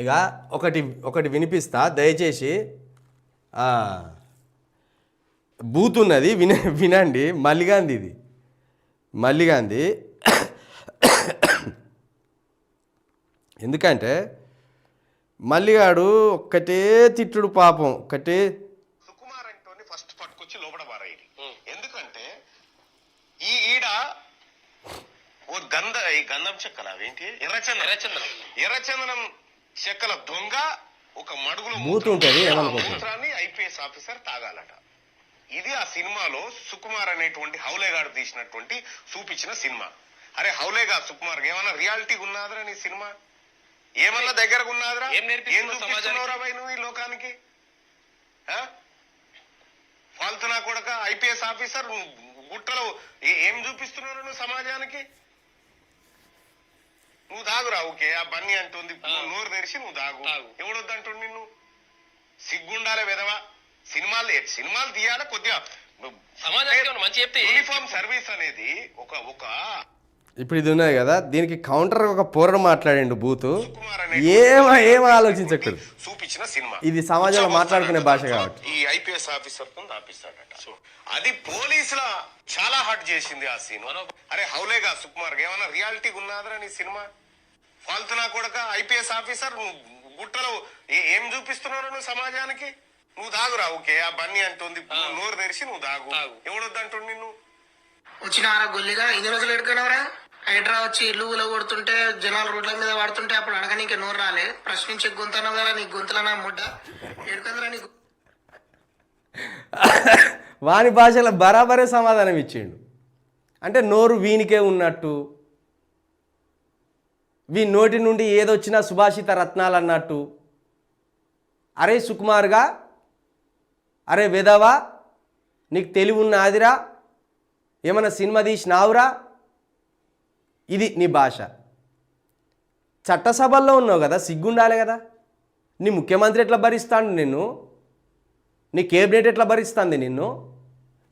ఇక ఒకటి ఒకటి వినిపిస్తా. దయచేసి ఆ, బూత్ ఉన్నది విన వినండి. మల్లిగాంధీ ఇది. మల్లిగాంధీ. ఎందుకంటే మల్లిగాడు ఒక్కటే తిట్టుడు పాపం. ఒక్కటే సుకుమార్ అంటోని ఫస్ట్ పట్టుకొచ్చి లోపల ఎందుకంటే ఈ ఈడ ఓ గంధ ఈ గంధం చెక్కల? అవేంటి? ఎర్రచందనం. ఎర్రచందనం. ఎర్రచందనం చెక్కల దొంగ ఒక మడుగులో బూత్ ఉంటది. మూత్రాన్ని ఐపీఎస్ ఆఫీసర్ తాగాలట. ఇది ఆ సినిమాలో సుకుమార్ అనేటువంటి హౌలేగాడు తీసినటువంటి చూపించిన సినిమా. అరే హౌలేగా సుకుమార్ ఏమన్నా రియాలిటీ ఉన్నదిరా నీ సినిమా? ఏమన్నా దగ్గరకు ఉన్నదిరా ఏం భయ్ నువ్వు ఈ లోకానికి? ఆ? ఫాల్తునా కొడక ఐపీఎస్ ఆఫీసర్ గుట్టలో ఏ- ఏం చూపిస్తున్నారు నువ్వు సమాజానికి? నువ్వు దాగురా ఓకే ఆ బన్నీ అంటుంది. నోరు తెరిచి నువ్వు తాగు. ఎవడొద్దంటుండు నిన్ను? సిగ్గుండాలే విధవా సినిమాలు సినిమాలు తీయాలి కొద్దిగా? సమాజానికి మంచి చెప్తే యూనిఫామ్ సర్వీస్ అనేది ఒక ఒక ఇప్పుడు ఇది ఉన్నది కదా దీనికి కౌంటర్ ఒక పోరడు మాట్లాడిండు బూతు. ఏమ ఏం ఆలోచించకూడదు. చూపించిన సినిమా. ఇది సమాజంలో మాట్లాడుకునే భాష కాబట్టి. ఈ ఐపీఎస్ ఆఫీసర్తో ఆపిస్తాడట అది పోలీసుల చాలా హర్ట్ చేసింది ఆ సీన్ అరే హౌలేగా సుకుమార్ ఏమన్నా రియాలిటీ ఉన్నదిరా నీ సినిమా? ఫాల్తునా కొడక ఐపీఎస్ ఆఫీసర్ గుట్టలో ఏ- చూపిస్తున్నారు నువ్వు సమాజానికి? నువ్వు దాగురా ఓకే ఆ బన్నీ అంటుంది నోరు తెరిచి నువ్వు దాగు తాగు. ఎవడొద్దంటుండు నిన్ను? వచ్చినారా గొల్లిగా ఇన్ని రోజులు ఎడుకున్నావరా? హైడ్రా వచ్చి ఇల్లు కొడుతుంటే జనాలు రోడ్ల మీద పడుతుంటే అప్పుడు అడగనీకి నోరు రాలే. ప్రశ్నించే గొంతన్నావు కదా నీ గొంతులనా ముడ్డ ఎడుకుందిరా నీ వాని భాషలో బరాబరే సమాధానం ఇచ్చిండు. అంటే నోరు వీనికే ఉన్నట్టు వీ నోటి నుండి ఏదొచ్చినా సుభాషిత రత్నాలు అన్నట్టు. అరే సుకుమార్గా అరే వెదవా నీకు తెలివి ఉన్నదిరా ఏమైనా సినిమా తీసినావురా ఇది నీ భాష. చట్టసభల్లో ఉన్నావు కదా సిగ్గుండాలి కదా. నీ ముఖ్యమంత్రి ఎట్లా భరిస్తాడు నిన్ను? నీ కేబినెట్ ఎట్లా భరిస్తుంది నిన్ను?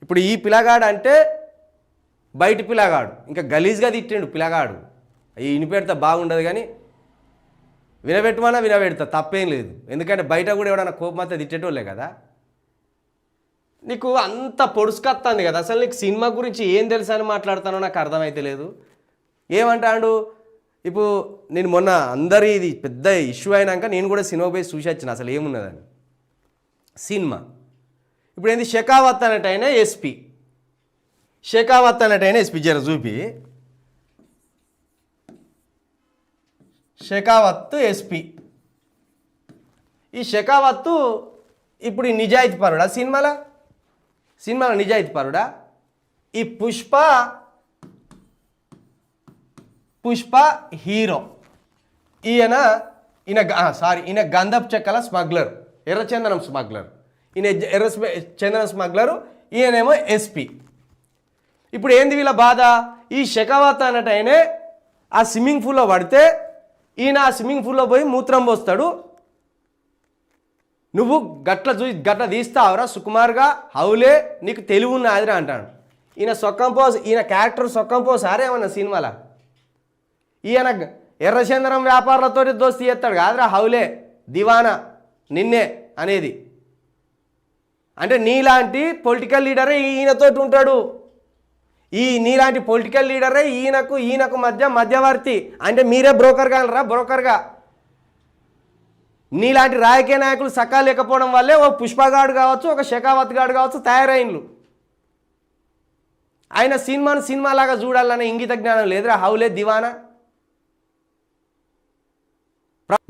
ఇప్పుడు ఈ పిల్లగాడు అంటే బయట పిల్లగాడు. ఇంకా గలీజ్గా తిట్టిండు పిల్లగాడు. అవి వినిపెడితే బాగుండదు కానీ వినబెట్టమన్నా వినబెడతా తప్పేం లేదు. ఎందుకంటే బయట కూడా ఎవడన్నా కోపం అంతా తిట్టేటోళ్ళే కదా. నీకు అంత పొడుసుకొస్తుంది కదా. అసలు నీకు సినిమా గురించి ఏం తెలుసు అని మాట్లాడుతానో నాకు అర్థమైతే లేదు. ఏమంటాడు? ఇప్పుడు నేను మొన్న అందరి ఇది పెద్ద ఇష్యూ అయినాక నేను కూడా సినిమా పోయి చూసి వచ్చిన అసలు ఏమున్నదని. సినిమా. ఇప్పుడు ఏంది? షెకావత్ అన్నట్టు ఆయన ఎస్పీ షెకావత్ అన్నట్టు ఆయన ఎస్పీ జర చూపి. షెకావత్తు ఎస్పీ. ఈ షెకావత్తు ఇప్పుడు ఈ నిజాయితీ పరుడా సినిమాల? సినిమాలో నిజాయితీ పరుడా? ఈ పుష్ప పుష్ప హీరో. ఈయన ఈయన గ- సారీ ఈయన గంధప్ చెక్కల స్మగ్లర్ ఎర్రచందనం స్మగ్లర్. ఈయన ఎర్ర స్మ- చందనం స్మగ్లరు ఈయనేమో ఎస్పీ. ఇప్పుడు ఏంది వీళ్ళ బాధ? ఈ షెకావత్ అన్నట్టు ఆయనే ఆ స్విమ్మింగ్ పూల్లో పడితే ఈయన ఆ స్విమ్మింగ్ పూల్లో పోయి మూత్రం పోస్తాడు. నువ్వు గట్ల చూ గట్ల తీస్తావురా సుకుమార్గా హౌలే నీకు తెలివి ఉన్నదిరా అంటాడు. ఈయన సొక్కం ఈయన క్యారెక్టర్ సొక్కం పోసారే ఏమన్నా ఈయన గ- ఎర్రచందనం వ్యాపారులతోటి దోస్తి చేస్తాడు కాదురా హౌలే దివానా నిన్నే అనేది. అంటే నీలాంటి పొలిటికల్ లీడరే ఈయనతోటి ఉంటాడు. ఈ నీలాంటి పొలిటికల్ లీడరే ఈయనకు ఈయనకు మధ్య మధ్యవర్తి. అంటే మీరే బ్రోకర్ కానరా బ్రోకర్గా నీలాంటి రాజకీయ నాయకులు సకా లేకపోవడం వల్లే ఓ పుష్పగాడు కావచ్చు ఒక షెకావత్ గాడు కావచ్చు తయారైనలు ఆయన సినిమాను సినిమాలాగా చూడాలనే ఇంగిత జ్ఞానం లేదురా? హౌలే దివానా?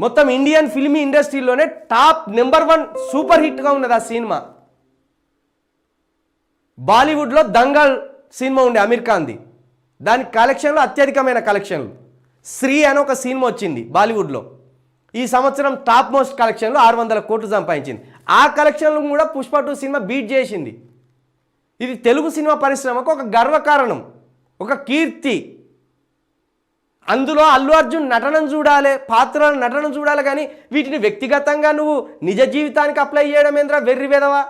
మొత్తం ఇండియన్ ఫిల్మీ ఇండస్ట్రీలోనే టాప్ నెంబర్ వన్ సూపర్ హిట్గా ఉన్నది ఆ సినిమా. బాలీవుడ్లో దంగల్ సినిమా ఉండే అమీర్ ఖాన్ది. దాని కలెక్షన్లో అత్యధికమైన కలెక్షన్లు. శ్రీ అని ఒక సినిమా వచ్చింది బాలీవుడ్లో. ఈ సంవత్సరం టాప్ మోస్ట్ కలెక్షన్లో ఆరు వందల కోట్లు సంపాదించింది. ఆ కలెక్షన్లు కూడా పుష్ప టూ సినిమా బీట్ చేసింది. ఇది తెలుగు సినిమా పరిశ్రమకు ఒక గర్వకారణం ఒక కీర్తి. అందులో అల్లు అర్జున్ నటనను చూడాలి పాత్రల నటనను చూడాలి కానీ వీటిని వ్యక్తిగతంగా నువ్వు నిజ జీవితానికి అప్లై చేయడం ఏంద్రా వెర్రి వెదవా?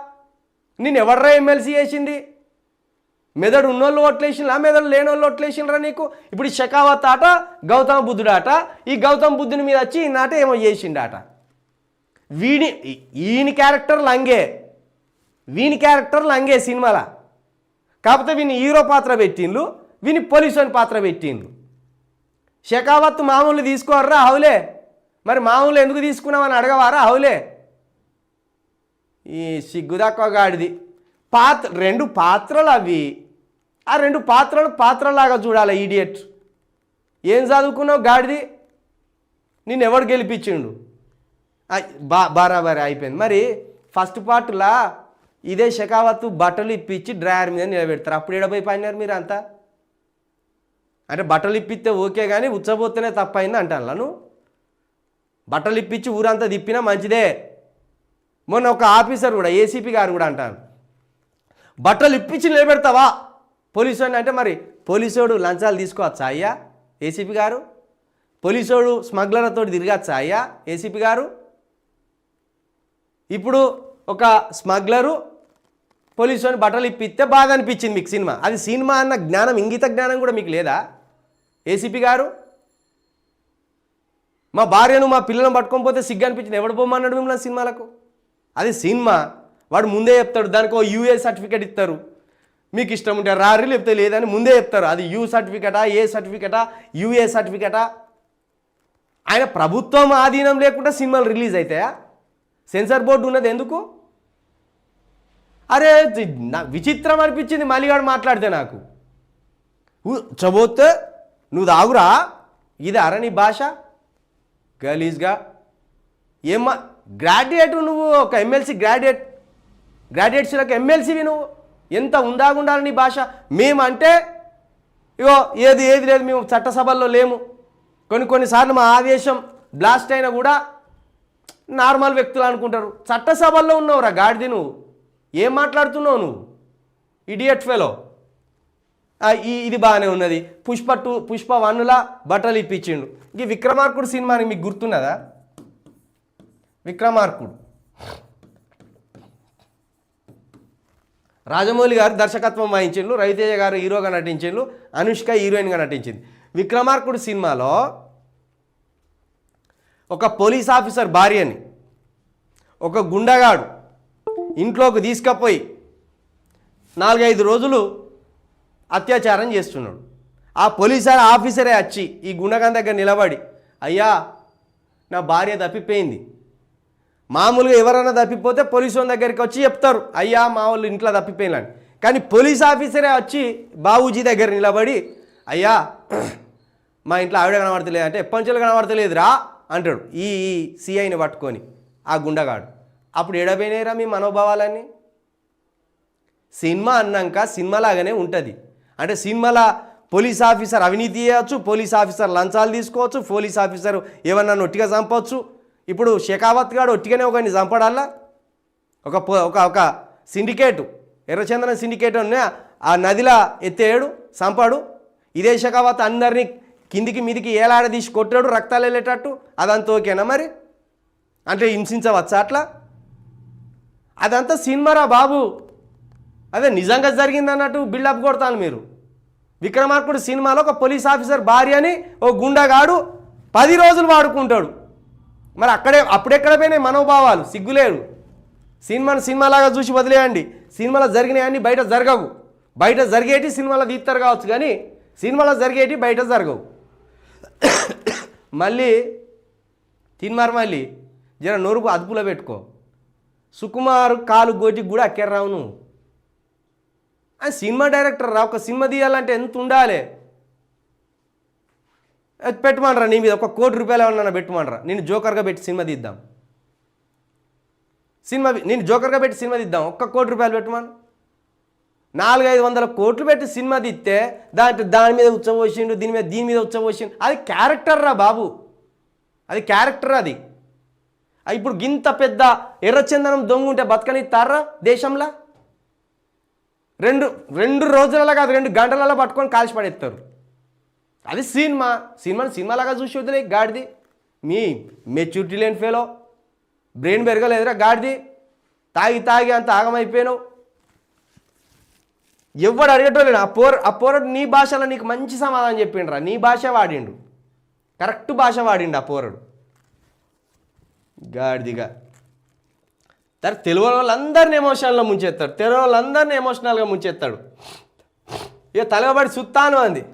నేను ఎవడరా ఎమ్మెల్సీ చేసింది? మెదడు ఉన్నోళ్ళు ఓట్లేసిండ్రా మెదడు లేని వాళ్ళు ఓట్లేసిండ్రా నీకు? ఇప్పుడు షకావత్ ఆట గౌతమ బుద్ధుడు ఆట ఈ గౌతమ బుద్ధుని మీద వచ్చి ఈ ఏమో చేసిండాట వీడి ఈయన క్యారెక్టర్ లంగే వీని క్యారెక్టర్ లంగే సినిమాల. కాకపోతే వీని హీరో పాత్ర పెట్టిండ్లు వీని పోలీసు అని పాత్ర పెట్టిండ్లు షెకావత్ మామూలు తీసుకోర్రా హౌలే మరి మామూలు ఎందుకు తీసుకున్నామని అడగవారా హౌలే ఈ సిగ్గుదాక్కువ పాత్ర రెండు పాత్రలు అవి. ఆ రెండు పాత్రలు పాత్రలాగా చూడాలి ఈడియట్ ఏం చదువుకున్నావు గాడిది? నిన్ను ఎవడు గెలిపించిండు? బా బరాబరి అయిపోయింది. మరి ఫస్ట్ పార్ట్లా ఇదే షెకావత్తు బట్టలు ఇప్పించి డ్రయర్ మీద నిలబెడతారు. అప్పుడు ఎడపోయి పడినారు మీరు అంతా? అంటే బట్టలు ఇప్పిస్తే ఓకే కానీ ఉచ్చబోతేనే తప్పైంది అంటాను నువ్వు? బట్టలు ఇప్పించి ఊరంతా తిప్పినా మంచిదే. మొన్న ఒక ఆఫీసర్ కూడా ఏసీపీ గారు కూడా అంటాను బట్టలు ఇప్పించి నిలబెడతావా? పోలీసు అంటే మరి పోలీసోడు లంచాలు తీసుకోవచ్చా అయ్యా? ఏసీపీ గారు? పోలీసోడు స్మగ్లర్లతో తిరగచ్చా అయ్యా? ఏసీపీ గారు? ఇప్పుడు ఒక స్మగ్లరు పోలీసుని బట్టలు ఇప్పిస్తే బాగా అనిపించింది మీకు సినిమా. అది సినిమా అన్న జ్ఞానం ఇంగిత జ్ఞానం కూడా మీకు లేదా? ఏసీపీ గారు? మా భార్యను మా పిల్లలను పట్టుకొని పోతే సిగ్గు అనిపించింది. ఎవడు పోమన్నాడు మిమ్మల్ని సినిమాలకు? అది సినిమా. వాడు ముందే చెప్తాడు దానికి ఓ యూఏ సర్టిఫికేట్ ఇస్తారు. మీకు ఇష్టం ఉంటే రారు లేకపోతే లేదని ముందే చెప్తారు. అది యూ సర్టిఫికేటా ఏ సర్టిఫికేటా యూఏ సర్టిఫికేటా? ఆయన ప్రభుత్వం ఆధీనం లేకుండా సినిమాలు రిలీజ్ అవుతాయా సెన్సార్ బోర్డు ఉన్నది ఎందుకు? అరే నా విచిత్రం అనిపించింది మలిగాడు మాట్లాడితే నాకు. చబోతే నువ్వు దాగురా ఇది అర నీ భాష. గలీజ్గా. ఏమ్మా గ్రాడ్యుయేట్ నువ్వు ఒక ఎమ్మెల్సీ గ్రాడ్యుయేట్ గ్రాడ్యుయేట్స్లకు ఎమ్మెల్సీవి నువ్వు. ఎంత ఉందాగుండాలి నీ భాష? మేమంటే ఇగో ఏది ఏది లేదు మేము చట్టసభల్లో లేము. కొన్ని కొన్నిసార్లు మా ఆవేశం బ్లాస్ట్ అయినా కూడా నార్మల్ వ్యక్తులు అనుకుంటారు. చట్టసభల్లో ఉన్నావురా గాడిది నువ్వు. ఏం మాట్లాడుతున్నావు నువ్వు? ఇడియట్ ఫెలో ఈ ఇది బాగానే ఉన్నది. పుష్ప టూ పుష్ప వన్నుల బట్టలు ఇప్పించిండు. ఈ విక్రమార్కుడు సినిమాని మీకు గుర్తున్నదా? విక్రమార్కుడు. రాజమౌళి గారు దర్శకత్వం వహించిండ్రు రవితేజ గారు హీరోగా నటించిండ్రు అనుష్క హీరోయిన్గా నటించింది. విక్రమార్కుడు సినిమాలో ఒక పోలీస్ ఆఫీసర్ భార్యని ఒక గుండగాడు ఇంట్లోకి తీసుకపోయి నాలుగైదు రోజులు అత్యాచారం చేస్తున్నాడు. ఆ పోలీస్ ఆఫీసరే వచ్చి ఈ గుండగం దగ్గర నిలబడి అయ్యా నా భార్య తప్పిపోయింది. మామూలుగా ఎవరైనా తప్పిపోతే పోలీసు వాళ్ళ దగ్గరికి వచ్చి చెప్తారు అయ్యా మా వాళ్ళు ఇంట్లో తప్పిపోయినాని కానీ పోలీస్ ఆఫీసరే వచ్చి బాబూజీ దగ్గర నిలబడి అయ్యా మా ఇంట్లో ఆవిడ కనబడతలేదు అంటే ఎప్పంచెలు కనబడతలేదురా? అంటాడు ఈ ఈ సిఐని పట్టుకొని ఆ గుండగాడు. అప్పుడు ఎడబోయినాయిరా మీ మనోభావాలన్నీ? సినిమా అన్నాక సినిమాలాగానే ఉంటుంది. అంటే సినిమాల పోలీస్ ఆఫీసర్ అవినీతి చేయవచ్చు పోలీస్ ఆఫీసర్ లంచాలు తీసుకోవచ్చు పోలీస్ ఆఫీసర్ ఏమన్నా నొట్టిగా చంపవచ్చు ఇప్పుడు షెకావత్ గాడు ఒట్టిగానే ఒకరిని చంపడాలా ఒక ఒక ఒక సిండికేటు ఎర్రచందన సిండికేట్ ఉన్న ఆ నదిలా ఎత్తేయడు చంపాడు ఇదే షెకావత్ అందరినీ కిందికి మీదికి ఏలాడ తీసి కొట్టాడు రక్తాలు వెళ్ళేటట్టు. అదంతా ఓకేనా మరి? అంటే హింసించవచ్చా అట్లా? అదంతా సినిమారా బాబు. అదే నిజంగా జరిగింది అన్నట్టు బిల్డప్ కొడతాను మీరు. విక్రమార్కుడు సినిమాలో ఒక పోలీస్ ఆఫీసర్ భార్య అని ఓ గుండగాడు పది రోజులు వాడుకుంటాడు. మరి అక్కడే అప్పుడెక్కడ పోయినాయి మనోభావాలు సిగ్గులేడు సినిమాను సినిమాలాగా చూసి వదిలేయండి. సినిమాలో జరిగినాయన్నీ బయట జరగవు. బయట జరిగేటి సినిమాలో తీస్తారు కావచ్చు కానీ సినిమాలో జరిగేటి బయట జరగవు. మళ్ళీ తిన్మారు మళ్ళీ జర నొరుపు అదుపులో పెట్టుకో. సుకుమార్ కాలు గోటికి కూడా అక్కెర్రావు నువ్వు. సినిమా డైరెక్టర్ రా ఒక సినిమా తీయాలంటే ఎంత ఉండాలి? పెట్టమనరా నీ మీద? ఒక కోటి రూపాయలు ఏమన్నా పెట్టమనరా నేను జోకర్గా పెట్టి సినిమా తీద్దాం. సినిమా నేను జోకర్గా పెట్టి సినిమా తీద్దాం. ఒక్క కోటి రూపాయలు పెట్టమను. నాలుగైదు వందల కోట్లు పెట్టి సినిమా తీస్తే దాంట్లో దాని మీద ఉచ్చబోసిండు దీని మీద దీని మీద ఉచ్చబోసిండు అది క్యారెక్టర్ రా బాబు. అది క్యారెక్టర్ అది. ఇప్పుడు గింత పెద్ద ఎర్రచందనం దొంగ ఉంటే బతకనిస్తారా దేశంలో? రెండు రెండు రోజులలో కాదు రెండు గంటలలో పట్టుకొని కాల్చి పడేస్తారు. అది సినిమా. సినిమాని సినిమాలాగా చూసి వద్దులే గాడిది. మీ మెచ్యూరిటీ లేని ఫెలో. బ్రెయిన్ పెరగలేదురా గాడిది. తాగి తాగి అంత ఆగమైపోయాను ఎవడు అడిగేటోళ్ళు ఆ పోర ఆ పోరడు నీ భాషలో నీకు మంచి సమాధానం చెప్పిండ్రా. నీ భాష వాడిండు. కరెక్ట్ భాష వాడిండు ఆ పోరడు. గాడిదిగా. తర్వాత తెలుగు వాళ్ళందరిని ఎమోషనల్లో ముంచేస్తాడు తెలుగు వాళ్ళందరినీ ఎమోషనల్గా ముంచేస్తాడు ఇక తలగబడి సుత్తాను అంది.